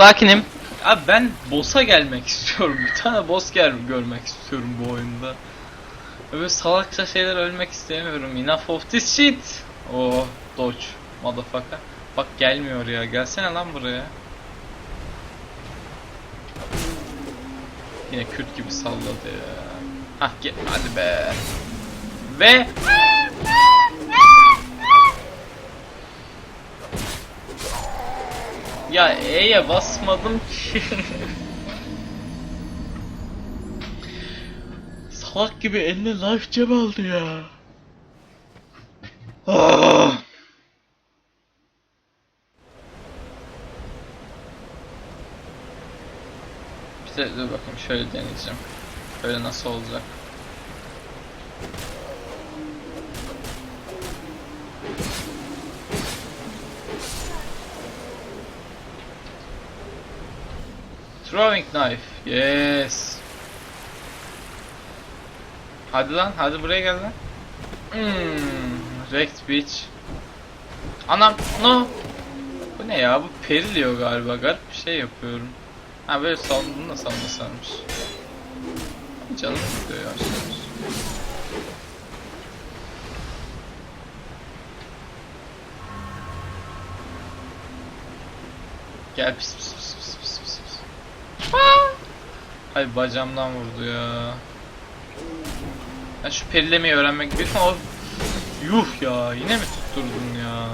sakinim. Abi ben boss'a gelmek istiyorum. Bir tane boss gel görmek istiyorum bu oyunda. Öyle salakça şeyler ölmek istemiyorum. Enough of this shit. Oh, dodge. Motherfucker. Bak gelmiyor ya. Gelsene lan buraya. Yine Kürt gibi salladı ya. Hah gel hadi be. Ve Ya E'ye basmadım ki. Salak gibi eline life gem aldı ya. Ah. Bir de dur bakayım şöyle deneyeceğim. Böyle nasıl olacak? Throwing knife. Yes. Hadi lan, hadi buraya gel lan. Hmm, wrecked bitch. Anam, no. Bu ne ya? Bu periliyor galiba. Garip bir şey yapıyorum. Ha böyle saldım da salma sarmış. Canım yavaş yavaş. Gel pis pis pis pis pis. Ay bacağımdan vurdu ya. Ben şu perilemeyi öğrenmek büyük ama yuh ya yine mi tutturdun ya?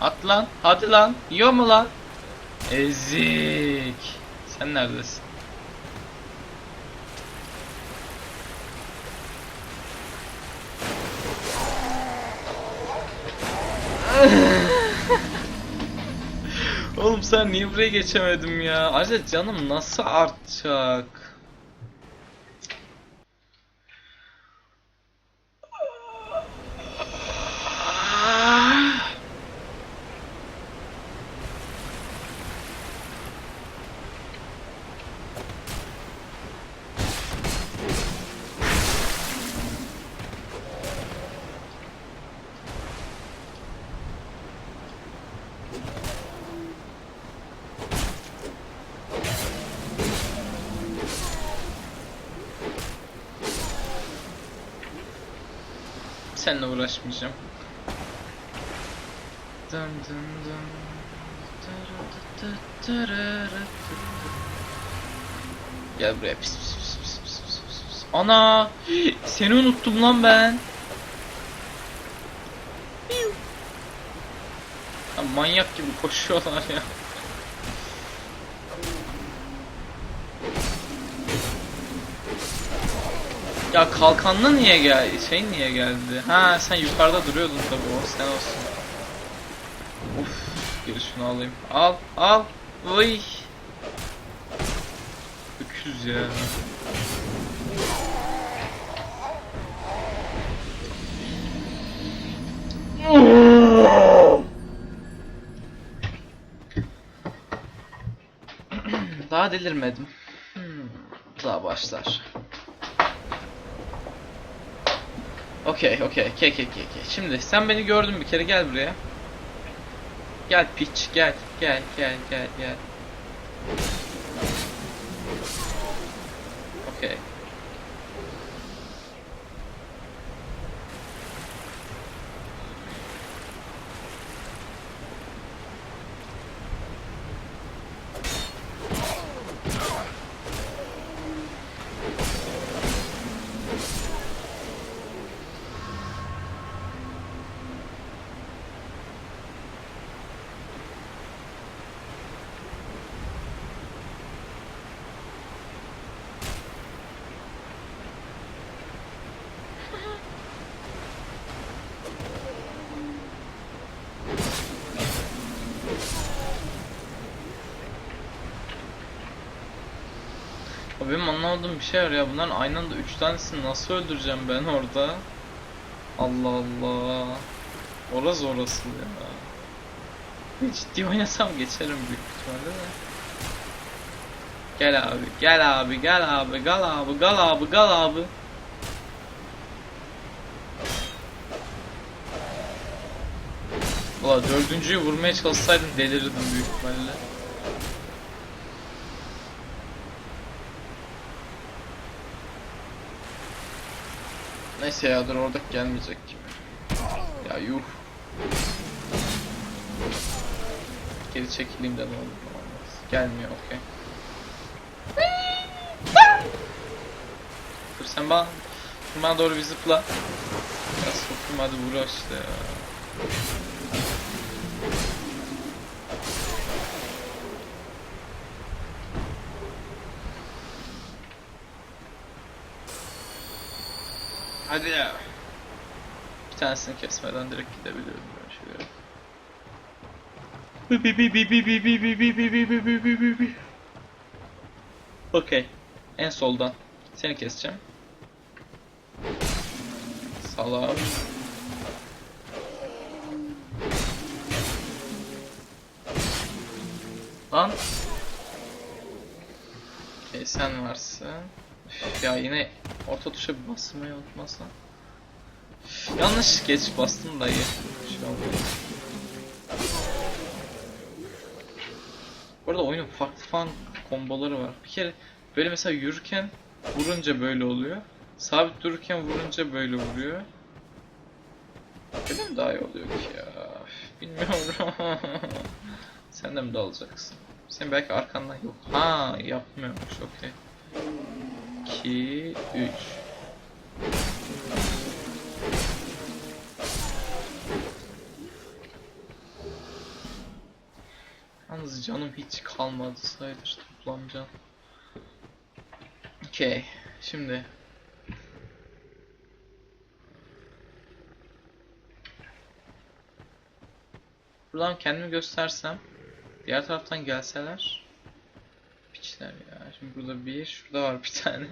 At lan hadi lan yiyor mu lan? Ezik. Sen neredesin? Oğlum sen niye buraya geçemedim ya? Acaba canım nasıl artacak? Seninle uğraşmayacağım. Dın dın dın. Gel buraya pis pis pis pis pis pis pis pis. Ana! Seni unuttum lan ben. Ya manyak gibi koşuyorlar ya. Ya kalkanlı niye gel şey niye geldi? Ha sen yukarıda duruyordun tabii o sen olsun. Uf geri şunu alayım. Al al. Oy. Öküz ya. Daha delirmedim. Hmm, daha başlar. Okey, okey, okey, okey, okey. Şimdi sen beni gördün bir kere gel buraya. Gel piç, gel, gel, gel, gel, gel. Okey. Abi Benim anlamadığım bir şey var ya. Bunların aynı anda 3 tanesini nasıl öldüreceğim ben orada? Allah Allah. Orası orası ya. Ciddi oynasam geçerim büyük ihtimalle de. Gel abi, gel abi, gel abi, gel abi, gel abi, gel abi. Valla dördüncüyü vurmaya çalışsaydım delirirdim büyük ihtimalle. Neyse ya dur orada gelmeyecek gibi. Ya yuh. Geri çekileyim de ne olur olmaz. Gelmiyor okey. Dur sen bana, bana doğru bir zıpla. Ya soktum hadi vur işte ya. Hadi ya. Bir tanesini kesmeden direkt gidebiliyorum böyle şeylere. Bi bi bi bi bi bi bi bi bi bi bi bi bi bi bi. Okey. En soldan. Seni keseceğim. Salam. Lan. Okey sen varsın. Ya yine orta tuşa basmayı unutmasam. Yanlış geç bastım da iyi. Şu an. Bu arada oyunun farklı falan komboları var. Bir kere böyle mesela yürürken vurunca böyle oluyor. Sabit dururken vurunca böyle vuruyor. Böyle mi daha iyi oluyor ki ya? Bilmiyorum. Sen de mi dalacaksın? Sen belki arkandan yok. Ha yapmıyormuş okey. 2 3 Yalnız canım hiç kalmadı sayılır toplam can. Okey. Şimdi Buradan kendimi göstersem Diğer taraftan gelseler Piçler ya. Şimdi burada bir, şurada var bir tane.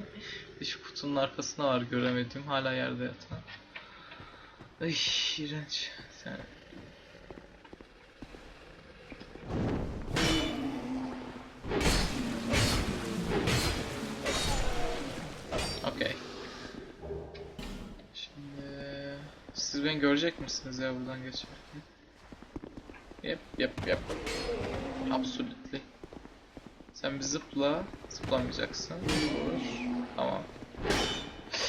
Şu kutunun arkasında var göremediğim. Hala yerde yatan. Ay iğrenç. Sen... Okey. Şimdi siz beni görecek misiniz ya buradan geçerken? Yep, yep, yep. Absolutely. Sen bir zıpla, zıplamayacaksın. Vur. Tamam.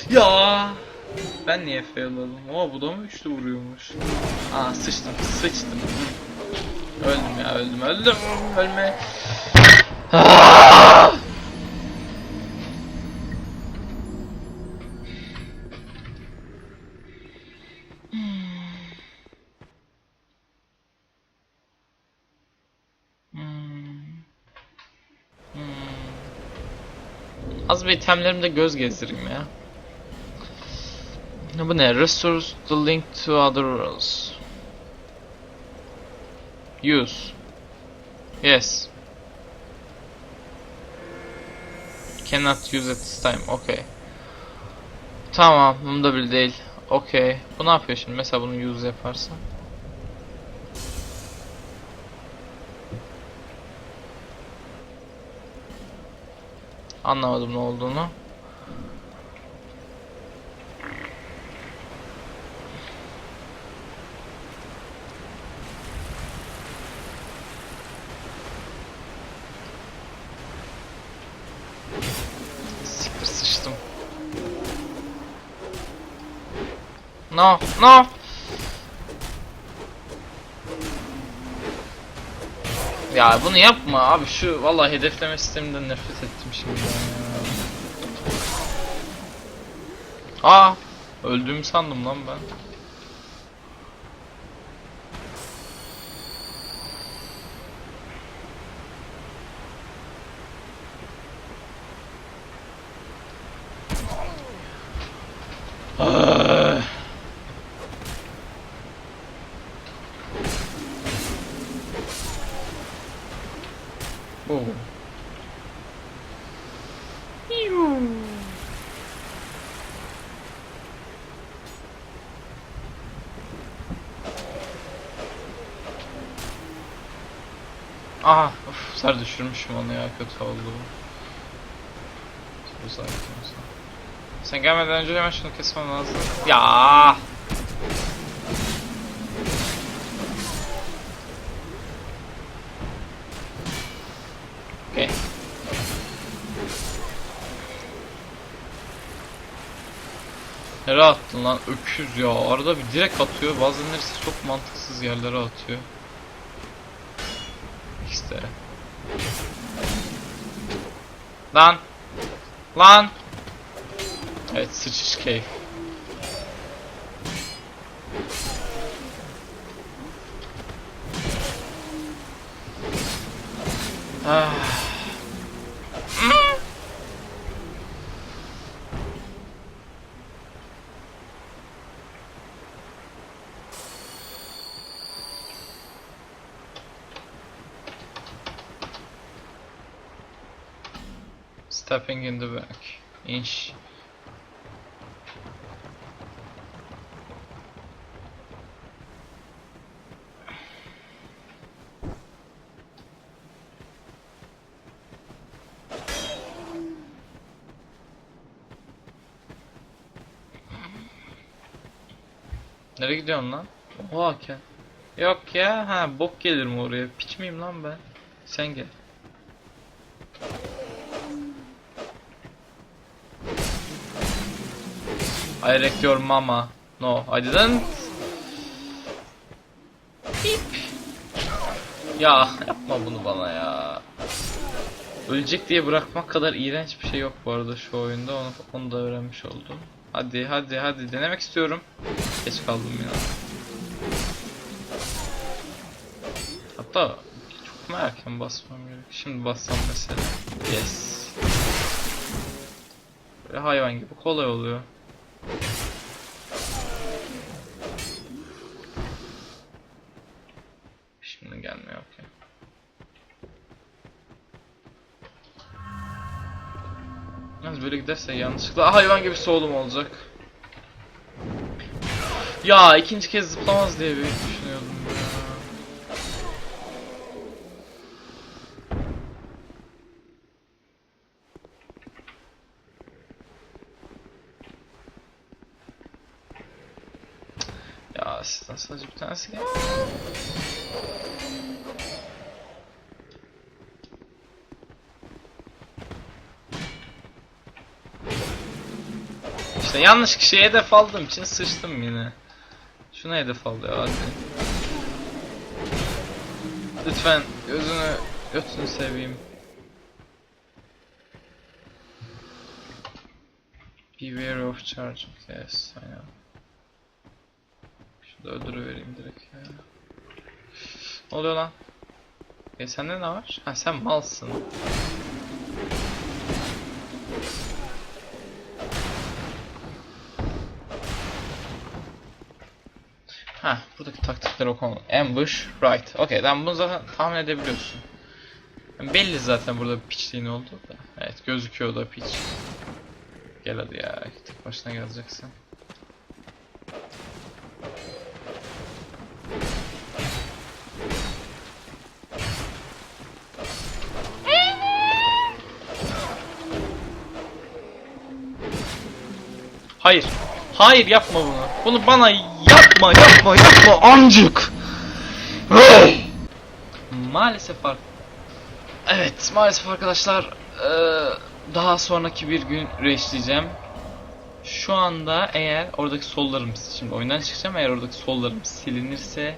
Ya! Ben niye fail oldum? Oo bu da mı üçlü vuruyormuş? Aa sıçtım, sıçtım. Öldüm ya, öldüm, öldüm. Ölme. Ah! Az bir itemlerimde göz gezdireyim ya. Bu ne? Restores the link to other worlds. Use. Yes. Cannot use at this time. Okay. Tamam, bunu da bil değil. Okay. Bu ne yapıyor şimdi? Mesela bunu use yaparsam. Anlamadım ne olduğunu. Siktir sıçtım. No, no. Ya bunu yapma abi şu vallahi hedefleme sisteminden nefret ettim şimdi. Aa öldüğümü sandım lan ben. Aha, of, ser düşürmüşüm onu ya kötü oldu. Uzak Sen gelmeden önce hemen şunu kesmem lazım. Ya. Okay. Nereye attın lan öküz ya arada bir direkt atıyor bazenleri ise çok mantıksız yerlere atıyor. İşte. Lan. Lan. Evet sıçış keyif. Ah. Stepping in the back. İnş. Nereye gidiyorsun lan? Oha ki. Yok ya, ha bok gelir mi oraya? Piç miyim lan ben? Sen gel. I wrecked your mama. No, I didn't. Beep. Ya yapma bunu bana ya. Ölecek diye bırakmak kadar iğrenç bir şey yok bu arada şu oyunda. Onu, onu da öğrenmiş oldum. Hadi hadi hadi denemek istiyorum. Geç kaldım ya. Hatta çok mu erken basmam gerek? Şimdi bassam mesela. Yes. Böyle hayvan gibi kolay oluyor. Şimdi gelmiyor okey. Yalnız böyle giderse yanlışlıkla hayvan gibi soğudum olacak. Ya ikinci kez zıplamaz diye bir Sizden sadece bir tanesi gel. İşte yanlış kişiye hedef aldığım için sıçtım yine. Şuna hedef al ya hadi. Lütfen gözünü götünü seveyim. Beware of charge. Yes, I know. Şurada öldürüvereyim direkt ya. Ne oluyor lan? E sende ne var? Ha sen malsın. Ha buradaki taktikleri okuma. Ambush, right. Okey, ben bunu zaten tahmin edebiliyorsun. Yani belli zaten burada piçliğin olduğu da. Evet gözüküyor da piç. Gel hadi ya, tek başına geleceksin. Hayır. Hayır yapma bunu. Bunu bana yapma yapma yapma amcık. maalesef ar- Evet maalesef arkadaşlar eee, daha sonraki bir gün reşleyeceğim. Şu anda eğer oradaki sollarım şimdi oyundan çıkacağım eğer oradaki sollarım silinirse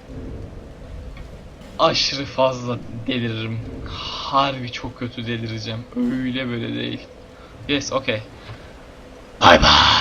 aşırı fazla deliririm. Harbi çok kötü delireceğim. Öyle böyle değil. Yes, okay. Bye bye.